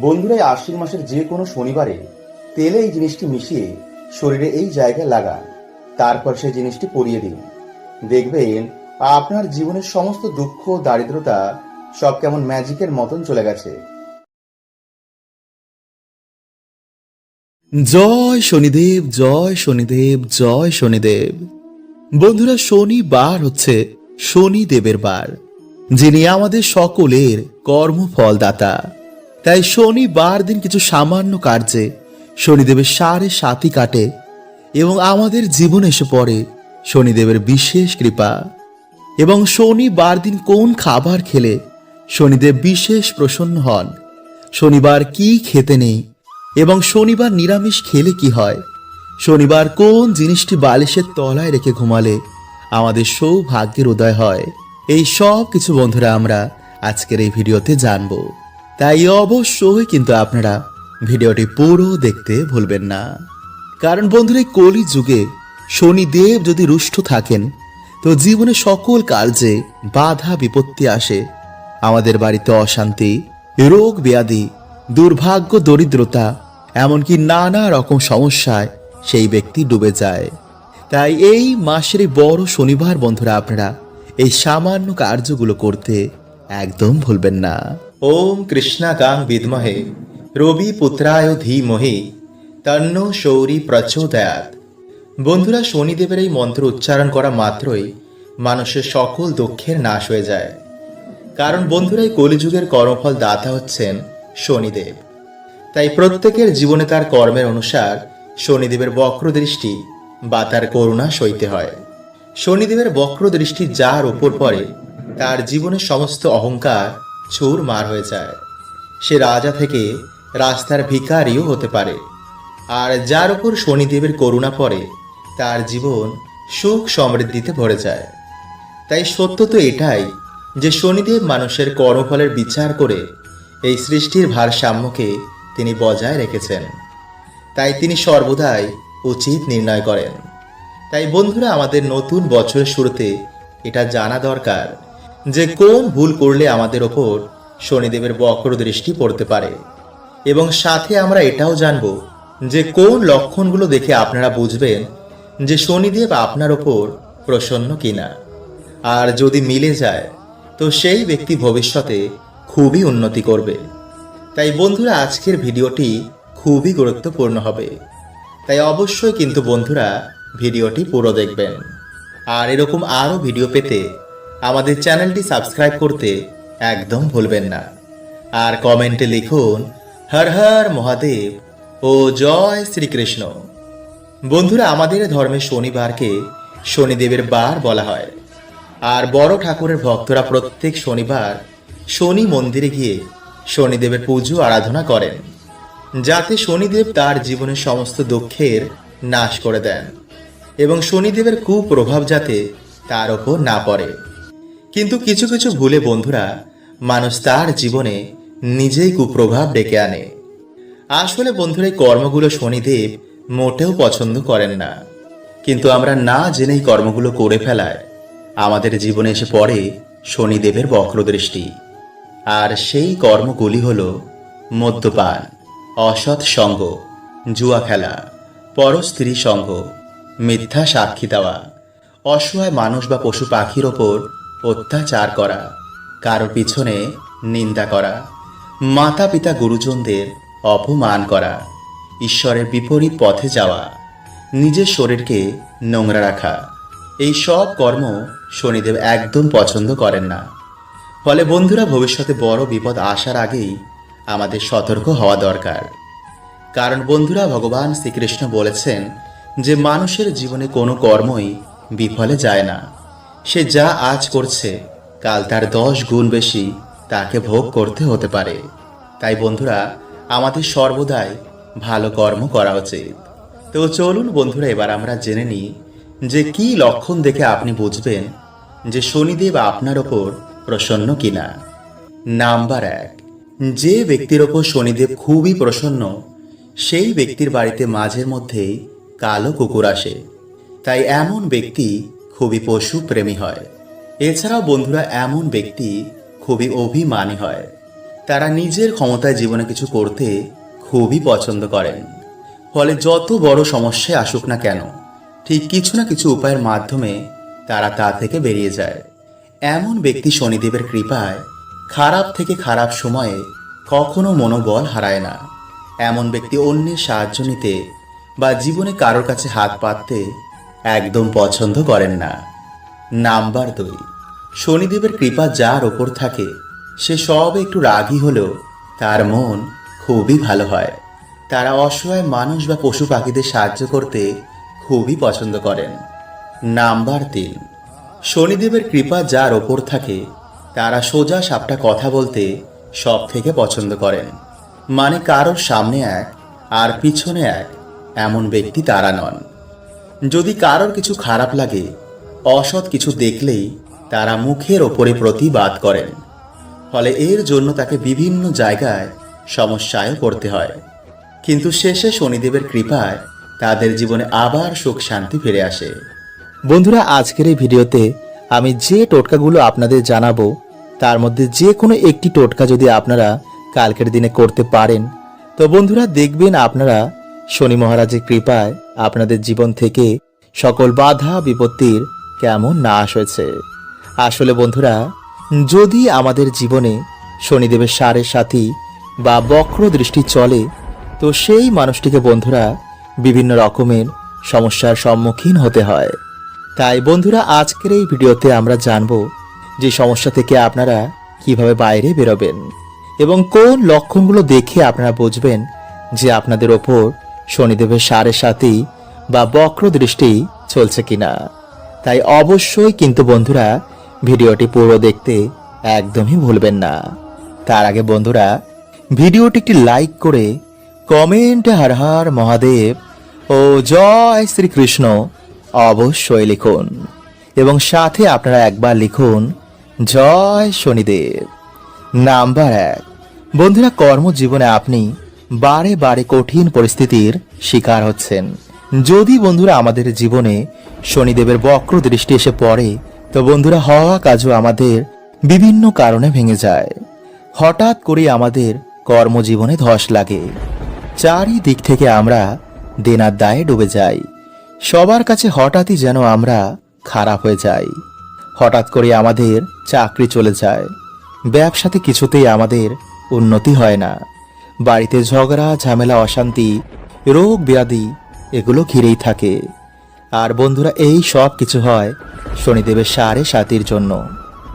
বন্ধুরা আশ্বিন মাসের যে কোনো শনিবারে তেলে এই জিনিসটি মিশিয়ে শরীরে এই জায়গায় লাগান। তারপর সেই জিনিসটি পরিয়ে দিন। দেখবেন আপনার জীবনের সমস্ত দুঃখ, দারিদ্রতা সব কেমন ম্যাজিকের মতন চলে গেছে। জয় শনিদেব জয় শনিদেব জয় শনিদেব। বন্ধুরা, শনিবার হচ্ছে শনিদেবের বার, যিনি আমাদের সকলের কর্মফলদাতা। তাই শনিবার দিন কিছু সামান্য কার্যে শনিদেবের সাড়ে সাতি কাটে এবং আমাদের জীবনে এসে পড়ে শনিদেবের বিশেষ কৃপা। এবং শনিবার দিন কোন খাবার খেলে শনিদেব বিশেষ প্রসন্ন হন, শনিবার কি খেতে নেই এবং শনিবার নিরামিষ খেলে কি হয়, শনিবার কোন জিনিসটি বালিশের তলায় রেখে ঘুমালে আমাদের সৌভাগ্যের উদয় হয়। এই সব কিছু বন্ধুরা আমরা আজকের এই ভিডিওতে জানব। তাই অবশ্যই কিন্তু আপনারা ভিডিওটি পুরো দেখতে ভুলবেন না। কারণ বন্ধুরা, এই কলি যুগে শনিদেব যদি রুষ্ট থাকেন, তো জীবনে সকল কার্যে বাধা, বিপত্তি আসে। আমাদের বাড়িতে অশান্তি, রোগ ব্যাধি, দুর্ভাগ্য, দরিদ্রতা, এমনকি নানা রকম সমস্যায় সেই ব্যক্তি ডুবে যায়। তাই এই মাসের বড় শনিবার বন্ধুরা, আপনারা এই সামান্য কার্যগুলো করতে একদম ভুলবেন না। ওম কৃষ্ণাকাং বিদ্মহে, রবি পুত্রায় ধীমহি, তন্ন শৌরি প্রচোদয়াত। বন্ধুরা, শনিদেবের এই মন্ত্র উচ্চারণ করা মাত্রই মানুষের সকল দুঃখের নাশ হয়ে যায়। কারণ বন্ধুরা, এই কলিযুগের কর্মফল দাতা হচ্ছেন শনিদেব। তাই প্রত্যেকের জীবনে তার কর্মের অনুসার শনিদেবের বক্র দৃষ্টি বা তার করুণা সইতে হয়। শনিদেবের বক্র দৃষ্টি যার উপর পড়ে, তার জীবনের সমস্ত অহংকার চুর মার হয়ে যায়। সে রাজা থেকে রাস্তার ভিকারিও হতে পারে। আর যার উপর শনিদেবের করুণা পড়ে, তার জীবন সুখ সমৃদ্ধিতে ভরে যায়। তাই সত্য তো এটাই যে শনিদেব মানুষের কর্মফলের বিচার করে এই সৃষ্টির ভারসাম্যকে তিনি বজায় রেখেছেন। তাই তিনি সর্বদাই উচিত নির্ণয় করেন। তাই বন্ধুরা, আমাদের নতুন বছরের শুরুতে এটা জানা দরকার। যে কোন ভুল করলে আমাদের ওপর শনিদেবের বক্র দৃষ্টি পড়তে পারে। এবং সাথে আমরা এটাও জানব যে কোন লক্ষণগুলো দেখে আপনারা বুঝবেন যে শনিদেব আপনার ওপর প্রসন্ন কিনা। আর যদি মিলে যায়, তো সেই ব্যক্তি ভবিষ্যতে খুবই উন্নতি করবে। তাই বন্ধুরা, আজকের ভিডিওটি খুবই গুরুত্বপূর্ণ হবে। তাই অবশ্যই কিন্তু বন্ধুরা, ভিডিওটি পুরো দেখবেন। আর এরকম আরও ভিডিও পেতে আমাদের চ্যানেলটি সাবস্ক্রাইব করতে একদম ভুলবেন না। আর কমেন্টে লিখুন, হর হর মহাদেব ও জয় শ্রীকৃষ্ণ। বন্ধুরা, আমাদের ধর্মে শনিবারকে শনিদেবের বার বলা হয়। আর বড় ঠাকুরের ভক্তরা প্রত্যেক শনিবার শনি মন্দিরে গিয়ে শনিদেবের পুজো, আরাধনা করেন, যাতে শনিদেব তার জীবনের সমস্ত দুঃখের নাশ করে দেন এবং শনিদেবের কুপ্রভাব যাতে তার ওপর না পড়ে। কিন্তু কিছু কিছু ভুলে বন্ধুরা, মানুষ তার জীবনে নিজেই কুপ্রভাব ডেকে আনে। আসলে বন্ধুরা, এই কর্মগুলো শনিদেব মোটেও পছন্দ করেন না। কিন্তু আমরা না জেনেই কর্মগুলো করে ফেলায়। আমাদের জীবনে এসে পড়ে শনিদেবের বক্রদৃষ্টি। আর সেই কর্মগুলি হল মদ্যপান, অসৎ সঙ্গ, জুয়া খেলা পরস্ত্রী সঙ্গ, মিথ্যা সাক্ষী দেওয়া, অসহায় মানুষ বা পশু পাখির ওপর অত্যাচার করা, কারও পিছনে নিন্দা করা মাতা পিতা গুরুজনদের অপমান করা, ঈশ্বরের বিপরীত পথে যাওয়া, নিজের শরীরকে নোংরা রাখা, এই সব কর্ম শনিদেব একদম পছন্দ করেন না। ফলে বন্ধুরা ভবিষ্যতে বড় বিপদ আসার আগেই আমাদের সতর্ক হওয়া দরকার। কারণ বন্ধুরা, ভগবান শ্রীকৃষ্ণ বলেছেন যে, মানুষের জীবনে কোনো কর্মই বিফলে যায় না। সে যা আজ করছে, কাল তার দশ গুণ বেশি তাকে ভোগ করতে হতে পারে। তাই বন্ধুরা, আমাদের সর্বদাই ভালো কর্ম করা উচিত। তো চলুন বন্ধুরা, এবার আমরা জেনে নিই যে কি লক্ষণ দেখে আপনি বুঝবেন যে শনিদেব আপনার ওপর প্রসন্ন কিনা। নাম্বার এক, যে ব্যক্তির ওপর শনিদেব খুবই প্রসন্ন, সেই ব্যক্তির বাড়িতে মাঝের মধ্যেই কালো কুকুর আসে। তাই এমন ব্যক্তি খুবই পশু প্রেমী হয়। এছাড়াও বন্ধুরা এমন ব্যক্তি খুবই অভিমানী হয়। তারা নিজের ক্ষমতায় জীবনে কিছু করতে খুবই পছন্দ করেন। ফলে যত বড় সমস্যায় আসুক না কেন, ঠিক কিছু না কিছু উপায়ের মাধ্যমে তারা তা থেকে বেরিয়ে যায়। এমন ব্যক্তি শনিদেবের কৃপায় খারাপ থেকে খারাপ সময়ে কখনো মনোবল হারায় না। এমন ব্যক্তি অন্যের সাহায্য নিতে বা জীবনে কারোর কাছে হাত পাততে একদম পছন্দ করেন না। নাম্বার দুই, শনিদেবের কৃপা যার ওপর থাকে, সে সব একটু রাগী হলেও তার মন খুবই ভালো হয়। তারা অসহায় মানুষ বা পশু পাখিদের সাহায্য করতে খুবই পছন্দ করেন। নাম্বার তিন, শনিদেবের কৃপা যার ওপর থাকে, তারা সোজা সাপটা কথা বলতে সব থেকে পছন্দ করেন। মানে কারোর সামনে এক আর পিছনে এক এমন ব্যক্তি তারা নন। যদি কারোর কিছু খারাপ লাগে, অসৎ কিছু দেখলেই তারা মুখের ওপরে প্রতিবাদ করেন। ফলে এর জন্য তাকে বিভিন্ন জায়গায় সমস্যায় পড়তে হয়। কিন্তু শেষে শনিদেবের কৃপায় তাদের জীবনে আবার সুখ শান্তি ফিরে আসে। বন্ধুরা, আজকের এই ভিডিওতে আমি যে টোটকাগুলো আপনাদের জানাব, তার মধ্যে যে কোনো একটি টোটকা যদি আপনারা কালকের দিনে করতে পারেন, তো বন্ধুরা দেখবেন আপনারা শনি মহারাজের কৃপায় আপনাদের জীবন থেকে সকল বাধা বিপত্তির কেমন নাশ হয়েছে। আসলে বন্ধুরা, যদি আমাদের জীবনে শনিদেবের সারের সাথী বা বক্র দৃষ্টি চলে, তো সেই মানুষটিকে বন্ধুরা বিভিন্ন রকমের সমস্যার সম্মুখীন হতে হয়। তাই বন্ধুরা, আজকের এই ভিডিওতে আমরা জানব যে সমস্যা থেকে আপনারা কীভাবে বাইরে বেরোবেন এবং কোন লক্ষণগুলো দেখে আপনারা বুঝবেন যে আপনাদের ওপর শনিদেবের সাড়ে সাথে বা বক্র দৃষ্টি চলছে কিনা। তাই অবশ্যই কিন্তু বন্ধুরা ভিডিওটি পুরো দেখতে একদমই ভুলবেন না। তার আগে বন্ধুরা, ভিডিওটি একটি লাইক করে কমেন্টে হর হর মহাদেব ও জয় শ্রীকৃষ্ণ অবশ্যই লিখুন এবং সাথে আপনারা একবার লিখুন, জয় শনিদেব। নাম্বার এক, বন্ধুরা কর্মজীবনে আপনি বারে বারে কঠিন পরিস্থিতির শিকার হচ্ছেন। যদি বন্ধুরা আমাদের জীবনে শনিদেবের বক্র দৃষ্টি এসে পড়ে, তো বন্ধুরা হওয়া কাজও আমাদের বিভিন্ন কারণে ভেঙে যায়। হঠাৎ করে আমাদের কর্মজীবনে ধস লাগে। চারিদিক থেকে আমরা দেনার দায়ে ডুবে যাই। সবার কাছে হঠাৎই যেন আমরা খারাপ হয়ে যাই। হঠাৎ করে আমাদের চাকরি চলে যায়। ব্যবসাতে কিছুতেই আমাদের উন্নতি হয় না। বাড়িতে ঝগড়া, ঝামেলা, অশান্তি, রোগ, ব্যাধি এগুলো ঘিরেই থাকে। আর বন্ধুরা, এই সব কিছু হয় শনিদেবের সাড়ে সাতির জন্য।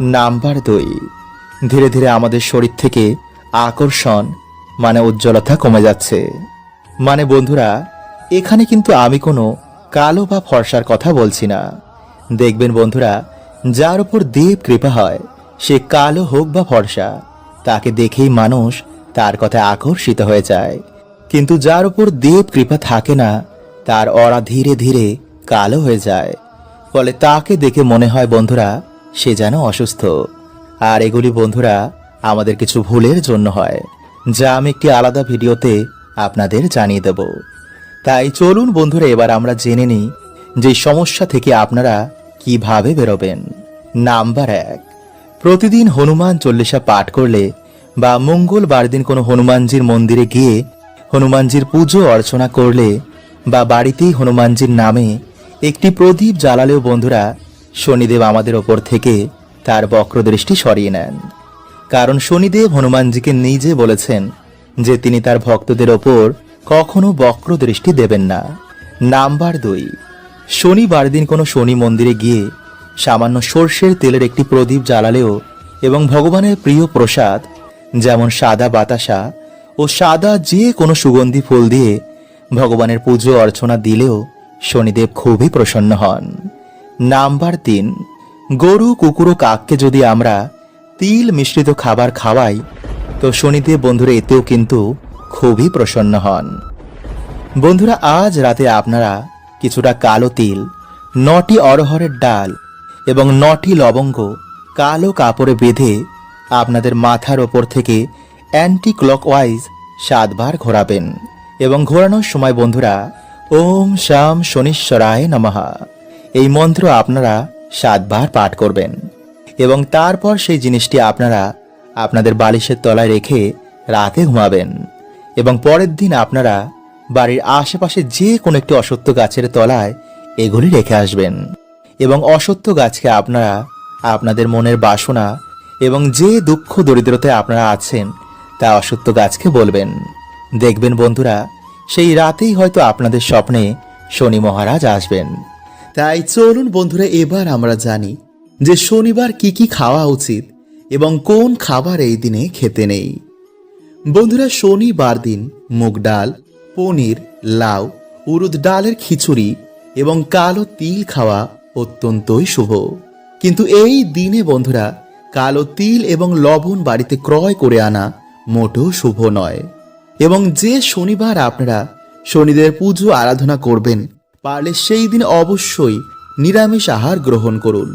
নাম্বার দুই, ধীরে ধীরে আমাদের শরীর থেকে আকর্ষণ মানে উজ্জ্বলতা কমে যাচ্ছে। মানে বন্ধুরা, এখানে কিন্তু আমি কোনো কালো বা ফর্সার কথা বলছি না। দেখবেন বন্ধুরা, যার উপর দেব কৃপা হয়, সে কালো হোক বা ফর্সা, তাকে দেখেই মানুষ তার কথায় আকর্ষিত হয়ে যায়। কিন্তু যার উপর দেব কৃপা থাকে না, তার অরা ধীরে ধীরে কালো হয়ে যায়। ফলে তাকে দেখে মনে হয়, বন্ধুরা, সে যেন অসুস্থ। আর এগুলি, বন্ধুরা, আমাদের কিছু ভুলের জন্য হয়, যা আমি একটি আলাদা ভিডিওতে আপনাদের জানিয়ে দেব। তাই চলুন, বন্ধুরা, এবার আমরা জেনে নিই যে সমস্যা থেকে আপনারা কীভাবে বেরোবেন। নাম্বার এক, প্রতিদিন হনুমান চল্লিশা পাঠ করলে বা মঙ্গলবার দিন কোনো হনুমানজির মন্দিরে গিয়ে হনুমানজির পুজো অর্চনা করলে বা বাড়িতেই হনুমানজির নামে একটি প্রদীপ জ্বালালেও বন্ধুরা শনিদেব আমাদের ওপর থেকে তার বক্রদৃষ্টি সরিয়ে নেন। কারণ শনিদেব হনুমানজিকে নিজে বলেছেন যে তিনি তার ভক্তদের ওপর কখনো বক্র দৃষ্টি দেবেন না। নাম্বার দুই শনিবার দিন কোনো শনি মন্দিরে গিয়ে সামান্য সর্ষের তেলের একটি প্রদীপ জ্বালালেও এবং ভগবানের প্রিয় প্রসাদ যেমন সাদা বাতাসা ও সাদা যে কোনো সুগন্ধি ফুল দিয়ে ভগবানের পুজো অর্চনা দিলেও শনিদেব খুবই প্রসন্ন হন। নাম্বার তিন, গরু, কুকুর ও কাককে যদি আমরা তিল মিশ্রিত খাবার খাওয়াই, তো শনিদেব বন্ধুরা এতেও কিন্তু খুবই প্রসন্ন হন। বন্ধুরা, আজ রাতে আপনারা কিছুটা কালো তিল, নটি অরহরের ডাল এবং নটি লবঙ্গ কালো কাপড়ে বেঁধে আপনাদের মাথার ওপর থেকে অ্যান্টি ক্লকওয়াইজ সাতবার ঘোরাবেন। এবং ঘোরানোর সময় বন্ধুরা, ওম শাম শনিশ্বরায় নমহা এই মন্ত্র আপনারা সাতবার পাঠ করবেন। এবং তারপর সেই জিনিসটি আপনারা আপনাদের বালিশের তলায় রেখে রাতে ঘুমাবেন। এবং পরের দিন আপনারা বাড়ির আশেপাশে যে কোনো একটি অসত্য গাছের তলায় এগুলি রেখে আসবেন। এবং অসত্য গাছকে আপনারা আপনাদের মনের বাসনা এবং যে দুঃখ দরিদ্রতায় আপনারা আছেন, তা অসত্য গাছকে বলবেন। দেখবেন বন্ধুরা, সেই রাতেই হয়তো আপনাদের স্বপ্নে শনি মহারাজ আসবেন। তাই চলুন বন্ধুরা, এবার আমরা জানি যে শনিবার কি কি খাওয়া উচিত এবং কোন খাবার এই দিনে খেতে নেই। বন্ধুরা, শনিবার দিন মুগ ডাল, পনির, লাউ, উরুদ ডালের খিচুড়ি এবং কালো তিল খাওয়া অত্যন্তই শুভ। কিন্তু এই দিনে বন্ধুরা কালো তিল এবং লবণ বাড়িতে ক্রয় করে আনা মোটেও শুভ নয়। এবং যে শনিবার আপনারা শনিদের পুজো আরাধনা করবেন, পারলে সেই দিন অবশ্যই নিরামিষ আহার গ্রহণ করুন।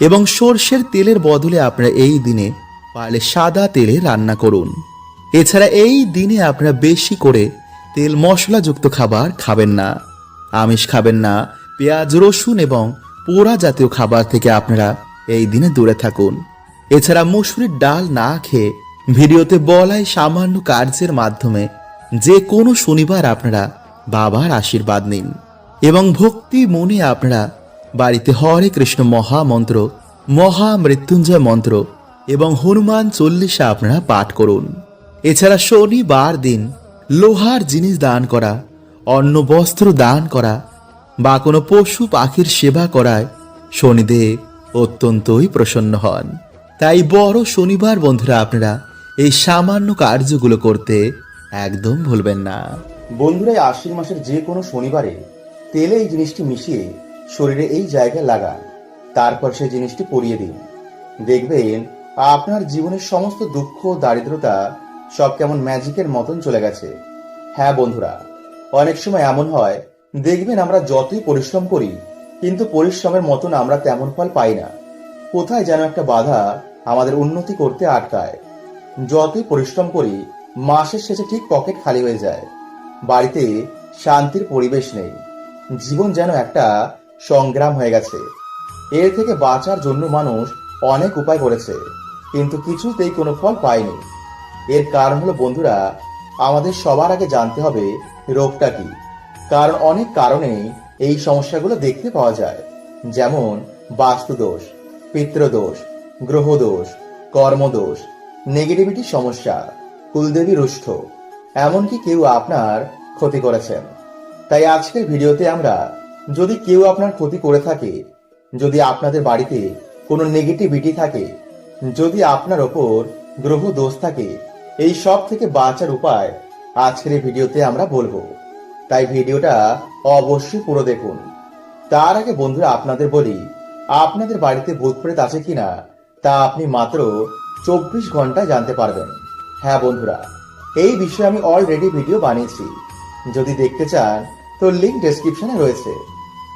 এবং সর্ষের তেলের বদলে আপনারা এই দিনে পারলে সাদা তেলে রান্না করুন। এছাড়া এই দিনে আপনারা বেশি করে তেল মশলাযুক্ত খাবার খাবেন না। আমিষ খাবেন না, পেঁয়াজ, রসুন এবং পোড়া জাতীয় খাবার থেকে আপনারা এই দিনে দূরে থাকুন। এছাড়া মুসুরির ডাল না খেয়ে ভিডিওতে বলাই সামান্য কার্যের মাধ্যমে যে কোনো শনিবার আপনারা বাবার আশীর্বাদ নিন। এবং ভক্তি মনে আপনারা বাড়িতে হরে কৃষ্ণ মহামন্ত্র, মহা মৃত্যুঞ্জয় মন্ত্র এবং হনুমান চল্লিশা আপনারা পাঠ করুন। এছাড়া শনিবার দিন লোহার জিনিস দান করা, অন্ন বস্ত্র দান করা বা কোনো পশু পাখির সেবা করায় শনিদেব অত্যন্তই প্রসন্ন হন। তাই বড় শনিবার বন্ধুরা আপনারা এই সামান্য কার্যগুলো করতে একদম ভুলবেন না। বন্ধুরা আশ্বিন মাসের যে কোনো শনিবারে তেলে এই জিনিসটি মিশিয়ে শরীরে এই জায়গায় লাগান। তারপর সেই জিনিসটি পরিয়ে দিন। দেখবেন আপনার জীবনের সমস্ত দুঃখ, দারিদ্রতা সব কেমন ম্যাজিকের মতন চলে গেছে। হ্যাঁ বন্ধুরা, অনেক সময় এমন হয়, দেখবেন আমরা যতই পরিশ্রম করি, কিন্তু পরিশ্রমের মতন আমরা তেমন ফল পাই না। কোথায় যেন একটা বাধা আমাদের উন্নতি করতে আটকায়। যতই পরিশ্রম করি, মাসের শেষে ঠিক পকেট খালি হয়ে যায়। বাড়িতে শান্তির পরিবেশ নেই। জীবন যেন একটা সংগ্রাম হয়ে গেছে। এর থেকে বাঁচার জন্য মানুষ অনেক উপায় করেছে, কিন্তু কিছুতেই কোনো ফল পায়নি। এর কারণ হলো, বন্ধুরা, আমাদের সবার আগে জানতে হবে রোগটা কি। কারণ অনেক কারণেই এই সমস্যাগুলো দেখতে পাওয়া যায়। যেমন বাস্তুদোষ। পিতৃদোষ গ্রহদোষ, কর্মদোষ নেগেটিভিটি সমস্যা, কুলদেবী রুষ্ঠ, এমনকি কেউ আপনার ক্ষতি করেছেন। তাই আজকের ভিডিওতে আমরা যদি কেউ আপনার ক্ষতি করে থাকে, যদি আপনাদের বাড়িতে কোনো নেগেটিভিটি থাকে, যদি আপনার ওপর গ্রহ দোষ থাকে, এই সব থেকে বাঁচার উপায় আজকের এই ভিডিওতে আমরা বলব। তাই ভিডিওটা অবশ্যই পুরো দেখুন। তার আগে বন্ধুরা আপনাদের বলি আপনাদের বাড়িতে ভূত প্রেত আছে কিনা, তা আপনি মাত্র চব্বিশ ঘন্টায় জানতে পারবেন। হ্যাঁ বন্ধুরা, এই বিষয়ে আমি অলরেডি ভিডিও বানিয়েছি। যদি দেখতে চান, তো লিঙ্ক ডেসক্রিপশনে রয়েছে।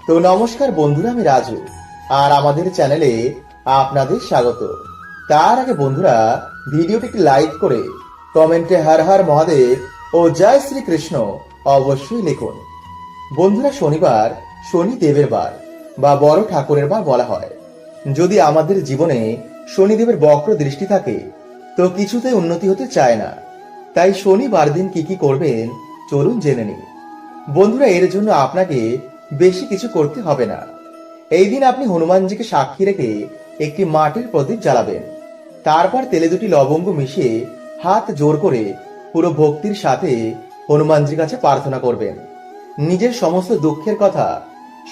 তো নমস্কার বন্ধুরা, আমি রাজু, আর আমাদের চ্যানেলে আপনাদের স্বাগত। তার আগে বন্ধুরা ভিডিওটি লাইক করে কমেন্টে হর হর মহাদেব ও জয় শ্রীকৃষ্ণ অবশ্যই লিখুন। বন্ধুরা, শনিবার, শনি দেবের বার। বা বড় ঠাকুরের বার বলা হয়। যদি আমাদের জীবনে শনিদেবের বক্র দৃষ্টি থাকে, তো কিছুতেই উন্নতি হতে চায় না। তাই শনিবার দিন কি কি করবেন, চলুন জেনে নিন বন্ধুরা, এর জন্য আপনাকে বেশি কিছু করতে হবে না। এই দিন আপনি হনুমানজিকে সাক্ষী রেখে একটি মাটির প্রদীপ জ্বালাবেন। তারপর তেলে দুটি লবঙ্গ মিশিয়ে হাত জোর করে পুরো ভক্তির সাথে হনুমানজির কাছে প্রার্থনা করবেন। নিজের সমস্ত দুঃখের কথা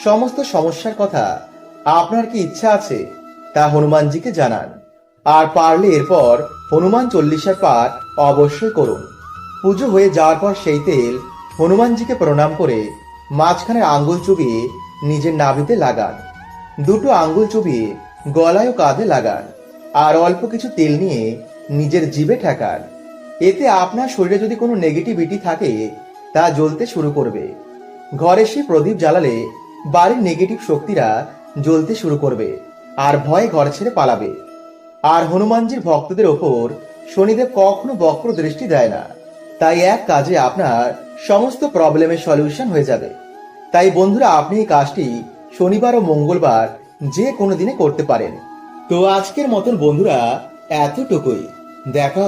সমস্ত সমস্যার কথা আপনার কি ইচ্ছা আছে, তা হনুমানজিকে জানান। আর পারলে এরপর হনুমান চল্লিশার পাঠ অবশ্যই করুন। পুজো হয়ে যাওয়ার পর সেই তেল হনুমানজিকে প্রণাম করে মাঝখানে আঙ্গুল চুবিয়ে নিজের নাভিতে লাগান। দুটো আঙ্গুল চুবিয়ে গলায় ও কাঁধে লাগান আর অল্প কিছু তেল নিয়ে নিজের জিভে ঠেকান। এতে আপনার শরীরে যদি কোনো নেগেটিভিটি থাকে, তা জ্বলতে শুরু করবে। ঘরে সে প্রদীপ জ্বালালে বাড়ির নেগেটিভ শক্তিরা জ্বলতে শুরু করবে আর ভয়ে ঘর ছেড়ে পালাবে। আর হনুমানজির ভক্তদের ওপর শনিদেব কখনো বক্র দৃষ্টি দেয় না। তাই এক কাজে আপনার সমস্ত প্রবলেমের সলিউশন হয়ে যাবে। তাই বন্ধুরা, আপনি এই কাজটি শনিবার ও মঙ্গলবার যে কোনো দিনে করতে পারেন। তো আজকের মতন বন্ধুরা, এতটুকুই। দেখা হবে